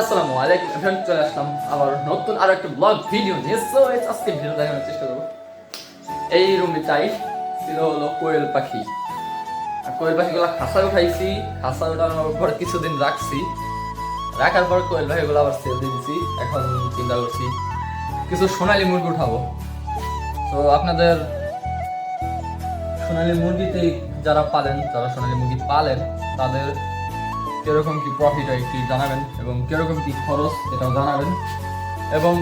আসসালামু আলাইকুম এভরিওয়ান চলে আসলাম আবার নতুন আরও একটা ব্লগ ভিডিও নিয়ে। সো আজকে ভিডিও দেখানোর চেষ্টা করব। এই রুমটাই ছিল হলো কোয়েল পাখি। আর কোয়েল পাখিগুলো খাসা উঠাইছি খাসা উঠানোর পর কিছুদিন রাখছি। রাখার পর কোয়েল পাখিগুলো আবার সেল দিয়েছি এখন চিন্তা করছি, কিছু সোনালী মুরগি উঠাবো। তো আপনাদের সোনালী মুরগিতে যারা পালেন, যারা সোনালী মুরগি পালেন, তাদের কীরকম কী প্রফিট হয় একটু জানাবেন এবং কীরকম কী খরচ এটাও জানাবেন। এবং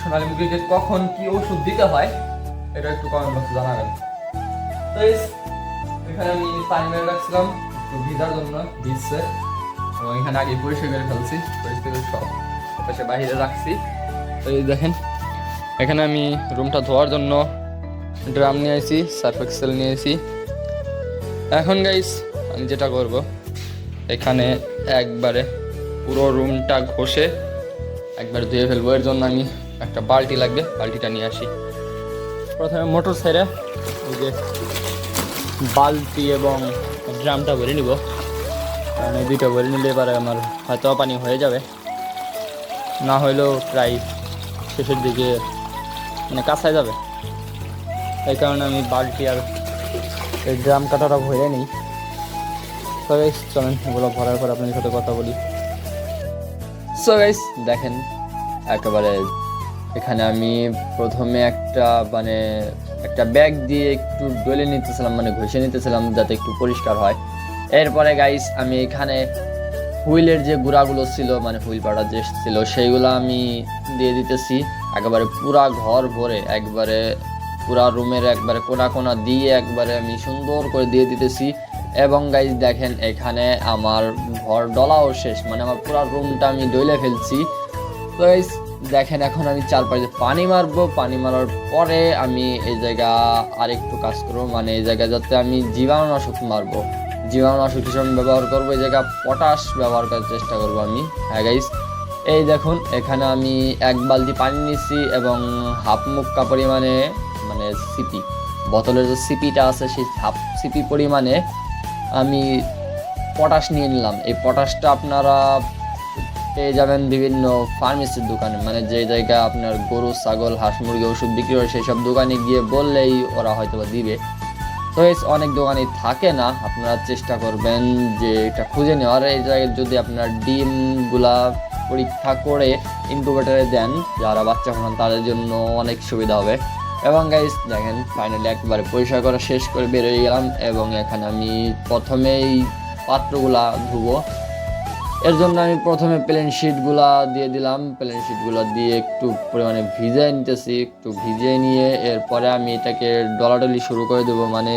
সোনালী মুরগিকে কখন কি ওষুধ দিতে হয়, এটা একটু কমেন্ট বক্সে জানাবেন। তো এখানে আমি পানি মেরে রাখছিলাম, একটু ভিজার জন্য ভিজছে। এবং এখানে আগে পরিষ্কার করে ফেলছি, পরিষ্কার করে সব পাশে বাইরে রাখছি। তো এই দেখেন, এখানে আমি রুমটা ধোয়ার জন্য ড্রাম নিয়ে আসি সার্ফ এক্সেল নিয়ে আসি এখন গাইস আমি যেটা করব এখানে একবারে পুরো রুমটা ঘষে একবার ধুয়ে ফেলব। এর জন্য আমি একটা বালতি লাগবে, বালতিটা নিয়ে আসি। প্রথমে মোটর সাইডে ওই যে বালতি এবং ড্রামটা ভরে নিব। কারণ এই দুইটা ভরে নিলে এবারে আমার হয়তো পানি হয়ে যাবে। না হলেও প্রায় শেষের দিকে মানে কাছায় যাবে। এই কারণে আমি বালতি আর এই ড্রাম কাটাটা ভরে নিই। তো গাইস চলেন, এগুলো ভরার পর আপনাদের সাথে কথা বলি। সো গাইস দেখেন, একেবারে এখানে আমি প্রথমে একটা মানে একটা ব্যাগ দিয়ে একটু ডলে নিতেছিলাম মানে ঘষে নিতেছিলাম যাতে একটু পরিষ্কার হয়। এরপরে গাইস আমি এখানে হুইলের যে গুঁড়াগুলো ছিল মানে হুইল পাড়া যে ছিল, সেইগুলো আমি দিয়ে দিতেছি। একেবারে পুরা ঘর ভরে, একবারে পুরা রুমের একবারে কোনা কোনা দিয়ে একবারে আমি সুন্দর করে দিয়ে দিতেছি। এবং গাইজ দেখেন এখানে আমার ঘর ডলাও শেষ মানে আমার পুরো রুমটা আমি ডইলে ফেলছি। তো গাইজ দেখেন এখন আমি চারপাশে পানি মারবো, পানি মারার পরে আমি এই জায়গা আরেকটু কাজ করব মানে এই জায়গায় যাতে আমি জীবাণুনাশক মারবো। জীবাণুনাশক হিসেবে ব্যবহার করব, এই জায়গা পটাশ ব্যবহার করার চেষ্টা করব আমি। হ্যাঁ গাইজ এই দেখুন, এখানে আমি এক বালতি পানি নিচ্ছি এবং হাফ মুক্কা পরিমাণে মানে সিপি বোতলের যে সিপিটা আছে সেই হাফ সিপি পরিমাণে আমি পটাশ নিয়ে নিলাম। এই পটাশটা আপনারা পেয়ে যাবেন বিভিন্ন ফার্মেসির দোকানে। মানে যে জায়গায় আপনার গরু, ছাগল, হাঁস, মুরগি ওষুধ বিক্রি হয় সেই সব দোকানে গিয়ে বললেই ওরা হয়তো বা দিবে। তো অনেক দোকানে থাকে না। আপনারা চেষ্টা করবেন যে এটা খুঁজে নেওয়ার। এই জায়গায় যদি আপনার ডিমগুলা পরীক্ষা করে ইনকুবেটারে দেন, যারা বাচ্চা হন, তাদের জন্য অনেক সুবিধা হবে। এবং গাইস দেখেন ফাইনালি একবারে পরিষ্কার করা শেষ করে বেরোয় গেলাম এবং এখানে আমি প্রথমেই পাত্রগুলা ধুবো। এর জন্য আমি প্রথমে প্লেন শিটগুলা দিয়ে দিলাম। প্লেন শিটগুলো দিয়ে একটু পরিমাণে ভিজিয়ে নিতেছি, একটু ভিজিয়ে নিয়ে এরপরে আমি এটাকে ডলাডলি শুরু করে দেবো। মানে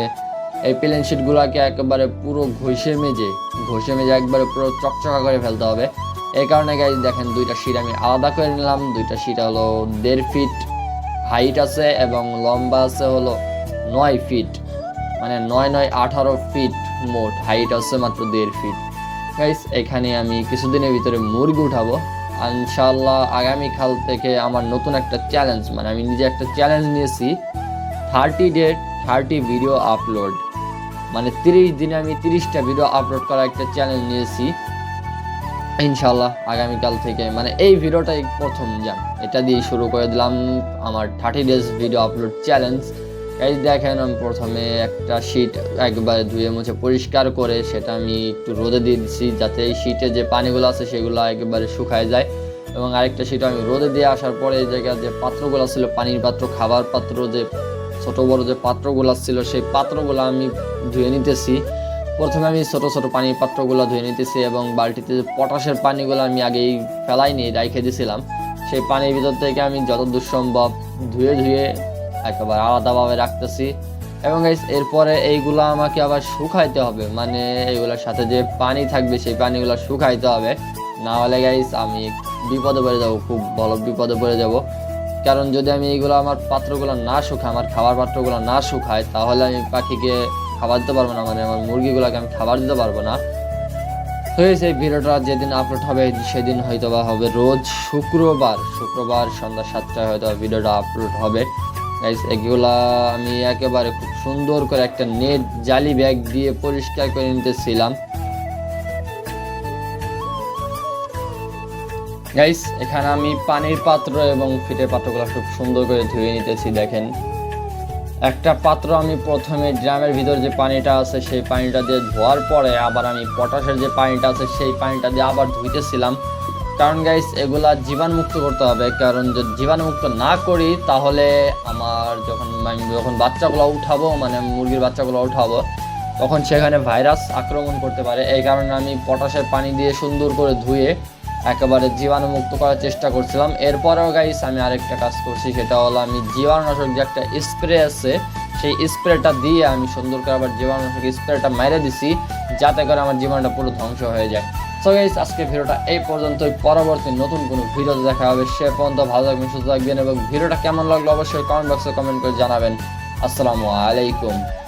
এই প্লেন শিটগুলোকে একেবারে পুরো ঘষে মেজে ঘষে মেজে একবারে পুরো চকচকা করে ফেলতে হবে। এই কারণে গাইজ দেখেন, দুইটা শিট আমি আলাদা করে নিলাম। দুইটা শিট হলো দেড় ফিট হাইট আছে এবং লম্বা আছে হলো নয় ফিট। মানে নয় নয় আঠারো ফিট মোট, হাইট আছে মাত্র দেড় ফিট। গাইস এখানে আমি কিছুদিনের ভিতরে মুরগি উঠাবো। ইনশাল্লাহ আগামীকাল থেকে আমার নতুন একটা চ্যালেঞ্জ মানে আমি নিজে একটা চ্যালেঞ্জ নিয়েছি। Thirty date thirty video upload মানে তিরিশ দিনে আমি তিরিশটা ভিডিও আপলোড করার একটা চ্যালেঞ্জ নিয়েছি। ইনশাল্লাহ আগামীকাল থেকে। মানে এই ভিডিওটাই প্রথম যান। এটা দিয়ে শুরু করে দিলাম আমার thirty days video upload challenge এই দেখেন আমি প্রথমে একটা শিট একবারে ধুয়ে মুছে পরিষ্কার করে সেটা আমি একটু রোদে দিয়ে দিচ্ছি যাতে এই শিটে যে পানিগুলো আছে সেগুলো একেবারে শুকায় যায়। এবং আরেকটা শিট আমি রোদে দিয়ে আসার পরে এই জায়গায় যে পাত্রগুলো ছিল, পানির পাত্র, খাবার পাত্র, যে ছোটো বড় যে পাত্রগুলো ছিল, সেই পাত্রগুলো আমি ধুয়ে নিতেছি। প্রথমে আমি ছোট ছোট পানির পাত্রগুলো ধুয়ে নিতেছি এবং বালতিতে পটাশের পানিগুলো আমি আগেই ফেলাইনি রেখে দিয়েছিলাম সেই পানির ভিতর থেকে আমি যত সম্ভব ধুয়ে ধুয়ে একেবারে আলাদাভাবে রাখতেছি। এবং এরপরে এইগুলো আমাকে আবার শুকাইতে হবে মানে এইগুলোর সাথে যে পানি থাকবে সেই পানিগুলো শুকাইতে হবে। না হলে গাইস আমি বিপদে পড়ে যাব, খুব বড় বিপদে পড়ে যাব। কারণ যদি আমি এইগুলো আমার পাত্রগুলো না শুকাই, আমার খাবার পাত্রগুলো না শুকাই, তাহলে আমি পাখিকে খাবার দিতে পারব না মানে আমার মুরগিগুলোকে আমি খাবার দিতে পারব না। হয়েছে, ভিডিওটা যেদিন আপলোড হবে, সেদিন হয়তো বা হবে রোজ শুক্রবার। শুক্রবার সন্ধ্যা সাতটায় হয়তো ভিডিওটা আপলোড হবে। গাইস এগুলা আমি একেবারে খুব সুন্দর করে একটা নেট জালি ব্যাগ দিয়ে পরিষ্কার করে নিতেছিলাম। গাইস এখানে আমি পানির পাত্র এবং ফিটের পাত্রগুলো খুব সুন্দর করে ধুয়ে নিতেছি, দেখেন। একটা পাত্র আমি প্রথমে ড্রামের ভিতর যে পানিটা আছে, সেই পানিটা দিয়ে ধোয়ার পরে আবার আমি পটাশের যে পানিটা আছে, সেই পানিটা দিয়ে আবার ধুইতেছিলাম। কারণ গাইস এগুলা জীবাণুমুক্ত করতে হবে। কারণ যদি জীবাণুমুক্ত না করি, তাহলে আমার যখন আমি যখন বাচ্চাগুলো উঠাবো মানে মুরগির বাচ্চাগুলো উঠাবো, তখন সেখানে ভাইরাস আক্রমণ করতে পারে। এই কারণে আমি পটাশের পানি দিয়ে সুন্দর করে ধুয়ে একেবারে জীবাণুমুক্ত করার চেষ্টা করছিলাম। এরপরেও গাইস আমি আরেকটা কাজ করছি, সেটা হলো আমি জীবাণুনাশক যে একটা স্প্রে আছে, সেই স্প্রেটা দিয়ে আমি সুন্দর করে আবার জীবাণুনাশক স্প্রেটা মেরে দিছি, যাতে করে আমার জীবাণুটা পুরো ধ্বংস হয়ে যায়। সো গাইস আজকে ভিডিওটা এই পর্যন্তই। পরবর্তী নতুন কোনো ভিডিওতে দেখা হবে। সে পর্যন্ত ভালো থাকবেন, সুস্থ থাকবেন এবং ভিডিওটা কেমন লাগল অবশ্যই কমেন্ট বক্সে কমেন্ট করে জানাবেন। আসসালামু আলাইকুম।